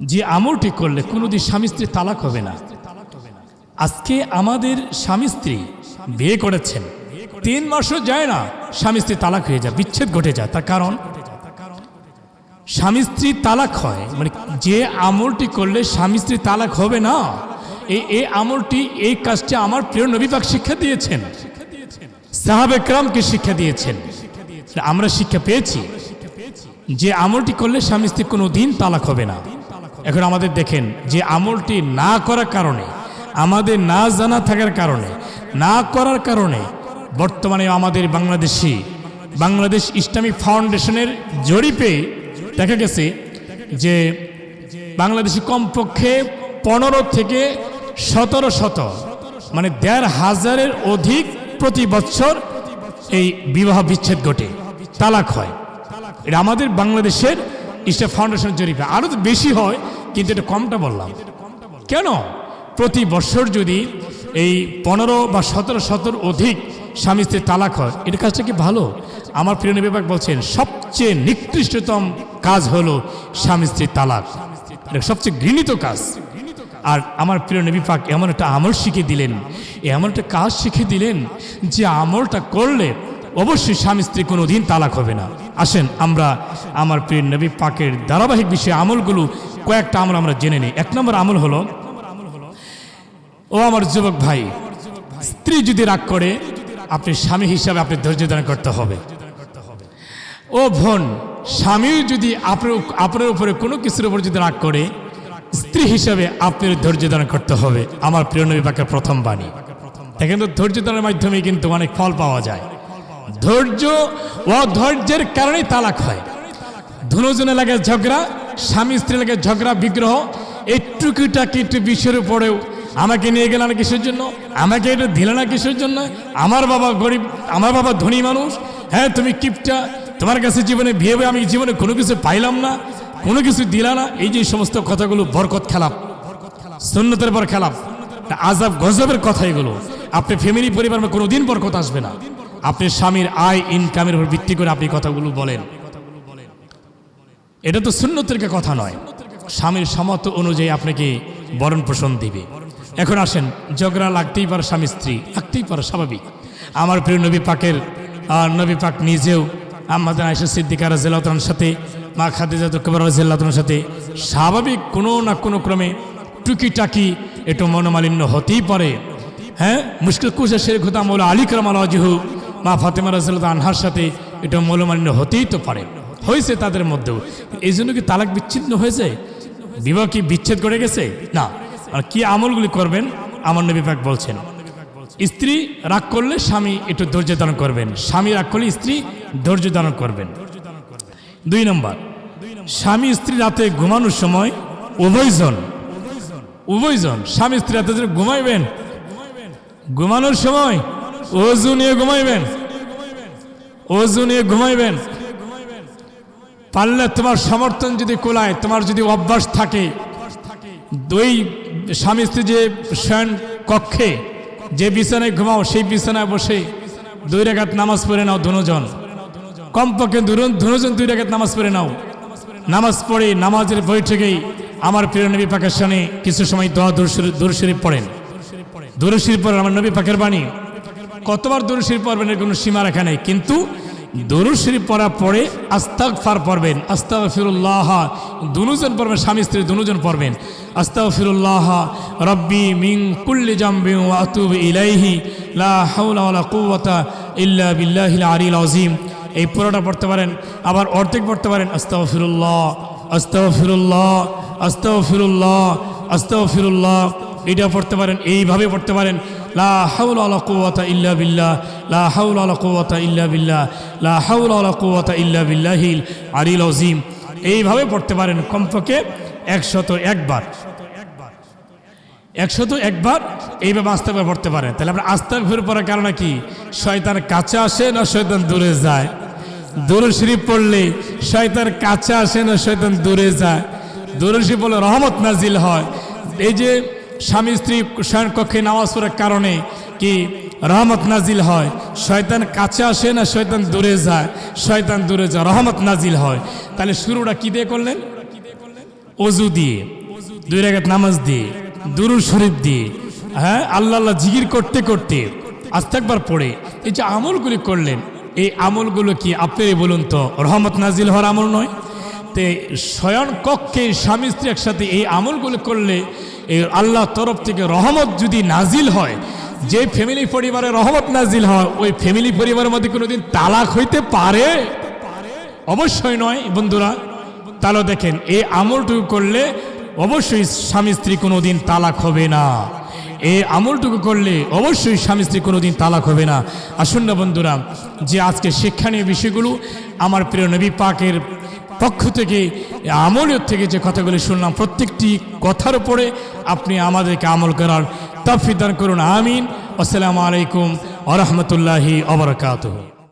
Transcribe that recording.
যে আমলটি করলে কোনোদিন স্বামী স্ত্রী তালাক হবে না। আজকে আমাদের স্বামী স্ত্রী বিয়ে করেছেন। তিন মাসও যায় না স্বামী স্ত্রী তালাক হয়ে যায়, বিচ্ছেদ ঘটে যায়। তার কারণ, স্বামী স্ত্রী তালাক হয় মানে যে আমলটি করলে স্বামী স্ত্রী তালাক হবে না, এই এই আমলটি, এই কাজটি আমার প্রিয় নবীপাক শিক্ষা দিয়েছেন। সাহাব একরামকে শিক্ষা দিয়েছেন। আমরা শিক্ষা পেয়েছি যে আমলটি করলে স্বামী স্ত্রী কোনো দিন তালাক হবে না। এখন আমাদের দেখেন যে আমলটি না করার কারণে, আমাদের না জানা থাকার কারণে, না করার কারণে বর্তমানে আমাদের বাংলাদেশি, বাংলাদেশ ইসলামিক ফাউন্ডেশনের জরিপে দেখা গেছে যে বাংলাদেশি কমপক্ষে পনেরো থেকে সতেরো শত মানে দেড় হাজারের অধিক প্রতি বছর এই বিবাহ বিচ্ছেদ ঘটে, তালাক হয়। এটা আমাদের বাংলাদেশের ইসলাম ফাউন্ডেশন জরিপে আরও তো বেশি হয়, কিন্তু এটা কমটা বললাম। কেন? প্রতি বছর যদি এই পনেরো বা সতেরো শতর অধিক স্বামী স্ত্রীর তালাক হয়, এটা কাজটা কি ভালো? আমার প্রিয় বিভাগ বলছেন, সবচেয়ে নিকৃষ্টতম কাজ হলো স্বামী স্ত্রীর তালাক। এটা সবচেয়ে ঘৃণিত কাজ। আর আমার প্রিয় নবী পাক এমন একটা আমল শিখে দিলেন, এমন একটা কাজ শিখে দিলেন যে আমলটা করলে অবশ্যই স্বামী স্ত্রী কোনো দিন তালাক হবে না। আসেন, আমরা আমার প্রিয় নবী পাকের ধারাবাহিক বিষয়ে আমলগুলো কয়েকটা আমল আমরা জেনে নিই। এক নম্বর আমল হলো, ও আমার যুবক ভাই, স্ত্রী যদি রাগ করে, আপনি স্বামী হিসাবে আপনি ধৈর্য ধারণ করতে হবে। ও বোন, স্বামী যদি আপনার আপনার উপরে কোনো কিছুর উপর যদি রাগ করে, স্ত্রী হিসাবে আপনার ধৈর্য ধারণ করতে হবে। আমার প্রিয় নবী পাকের প্রথম বাণী। দেখেন তো, ধৈর্য ধারণের মাধ্যমে কিন্তু অনেক ফল পাওয়া যায়। ধৈর্য ও ধৈর্যের কারণেই তালাক হয়। ধনুজনে লাগে ঝগড়া, স্বামী স্ত্রী লাগে ঝগড়া, বিগ্রহ। এই টুকিটাকি একটু বিষয়ের উপরেও আমাকে নিয়ে গেল না কিসের জন্য? আমাকে এটা দিলে না কিসের জন্য? আমার বাবা গরিব, আমার বাবা ধনী মানুষ। হ্যাঁ তুমি কিপটা। তোমার কাছে জীবনে বিয়ে আমি জীবনে কোনো কিছু পাইলাম না, কোনো কিছু দিলা না। এই যে সমস্ত কথাগুলো বরকত খেলাপ সুন্নতের পর খেলাপ আজাব গজবের কথা এগুলো। আপনি ফ্যামিলি পরিবার কোনো দিন বরকত আসবে না। আপনি স্বামীর আয় ইনকামের উপর ভিত্তি করে আপনি কথাগুলো বলেন। এটা তো সুন্নতের কথা নয়। স্বামীর সমত অনুযায়ী আপনাকে বরণ পোষণ দিবে। এখন আসেন, ঝগড়া লাগতেই পারে স্বামী স্ত্রী, লাগতেই পারে স্বাভাবিক। আমার প্রিয় নবী পাকের নবী পাক নিজেও আমাদের আয়সা সিদ্দিকা রাজিল্লাহতার সাথে, মা খাদিজা কবর রাজিল্লাহতার সাথে স্বাভাবিক কোনো না কোনো ক্রমে টুকিটাকি একটু মনোমালিন্য হতেই পারে। হ্যাঁ? মুশকিল কুশা শেখ হুতাম আলী কালাম আলহু মা ফাতেমা রাজিল্লাহ আনহার সাথে এটা মনোমালিন্য হতেই তো পারে। হয়েছে তাদের মধ্যেও। এই জন্য কি তালাক বিচ্ছিন্ন হয়েছে? বিবাহ কি বিচ্ছেদ করে গেছে? না। আর কি আমলগুলি করবেন? আমার নবী পাক বলছেন, স্ত্রী রাগ করলে স্বামী একটু ধৈর্য ধারণ করবেন। স্বামী রাগ করলে স্ত্রী ধৈর্য ধারণ করবেন। দুই নম্বর, স্বামী স্ত্রী রাতে ঘুমানোর সময় উভয়জন উভয়জন স্বামী স্ত্রী রাতে ঘুমাইবেন, ঘুমানোর সময় ওজু নিয়ে ঘুমাইবেন। ওজু নিয়ে ঘুমাইবেন। পারলে তোমার সমর্থন যদি কোলায়, তোমার যদি অভ্যাস থাকে, দুই স্বামী স্ত্রী যে শয়ন কক্ষে, যে বিছানায় ঘুমাও, সেই বিছানায় বসে দুই রেখাত নামাজ পড়ে নাও দুজন। কমপক্ষে দুজন দুই রেখাত নামাজ পড়ে নাও। নামাজ পড়ে, নামাজের বৈঠকেই আমার প্রিয় নবী পাকের সামনে কিছু সময় দোয়া দূরশরীফ পড়েন। দূরশরীফ পড়েন আমার নবী পাকের বাণী। কতবার দূরশরীফ পড়বেন এর কোনো সীমা রেখা নেই। কিন্তু দরুদ শরীফ পড়ার পরে আস্তাক ফার পড়বেন আস্তাক ফিরুল্লাহ দুজন পড়বেন, স্বামী, স্ত্রী দুজন পড়বেন। আস্তাক ফিরুল্লাহ রব্বি মিং কুল্লি জাম্বি আতুব ইলাইহি, লা হাওলা ওয়ালা কুওয়াতা ইল্লা বিল্লাহিল আলিল আযীম। এই পুরোটা পড়তে পারেন, আবার অর্ধেক পড়তে পারেন আস্তাক ফিরুল্লাহ আস্তাক ফিরুল্লাহ আস্তাক ফিরুল্লাহ আস্তাক ফিরুল্লাহ এটা পড়তে পারেন, এইভাবে পড়তে পারেন লা হাউলা ইল্লা লা হাউলা ইল্লা লা হাউলা ইল্লা এইভাবে পড়তে পারেন কমপক্ষে একশত একবার। একশত একবার এইভাবে আস্তে করে পড়তে পারেন। তাহলে আমরা আস্তে ফিরে পড়ার কারণে কি? শয়তান কাছে আসে না শয়তান দূরে যায়। দূরে শরীফ পড়লে শয়তান কাছে আসে না শয়তান দূরে যায়। দূরে শরীফ পড়লে রহমত নাজিল হয়। এই যে স্বামী স্ত্রী শয়ন কক্ষে নামাজ পড়ার কারণে কি রহমত নাজিল হয়? শয়তান কাছে আসে না শয়তান দূরে যায়? শয়তান দূরে যায়, রহমত নাজিল হয়। তাহলে শুরুটা কি দিয়ে করলেন? অজু দিয়ে, দুই রাগাত নামাজ দিয়ে, দুরুল শরীফ দিয়ে হ্যাঁ আল্লাহ আল্লাহ জিগির করতে করতে আস্তে একবার পড়ে। এই যে আমলগুলি করলেন, এই আমলগুলো কি আপনারই বলুন তো, রহমত নাজিল হওয়ার আমল নয়? তে শয়ন কক্ষে স্বামী স্ত্রী একসাথে এই আমলগুলো করলে এই আল্লাহ তরফ থেকে রহমত যদি নাজিল হয়, যে ফ্যামিলি পরিবারে রহমত নাজিল হয়, ওই ফ্যামিলি পরিবারের মধ্যে কোনোদিন তালাক হইতে পারে? অবশ্যই নয় বন্ধুরা। তাহলে দেখেন, এই আমলটুকু করলে অবশ্যই স্বামী স্ত্রী কোনোদিন তালাক হবে না। এই আমলটুকু করলে অবশ্যই স্বামী স্ত্রী কোনোদিন তালাক হবে না। আসুন না বন্ধুরা, যে আজকে শিক্ষণীয় বিষয়গুলো, আমার প্রিয় নবী পাকের পক্ষ থেকে, আমলের থেকে যে কথাগুলি শুনলাম, প্রত্যেকটি কথার উপরে আপনি আমাদেরকে আমল করার তফিদান করুন, আমিন। আসসালামু আলাইকুম আরহামতুল্লাহি রহমতুল্লাহি আবরকাত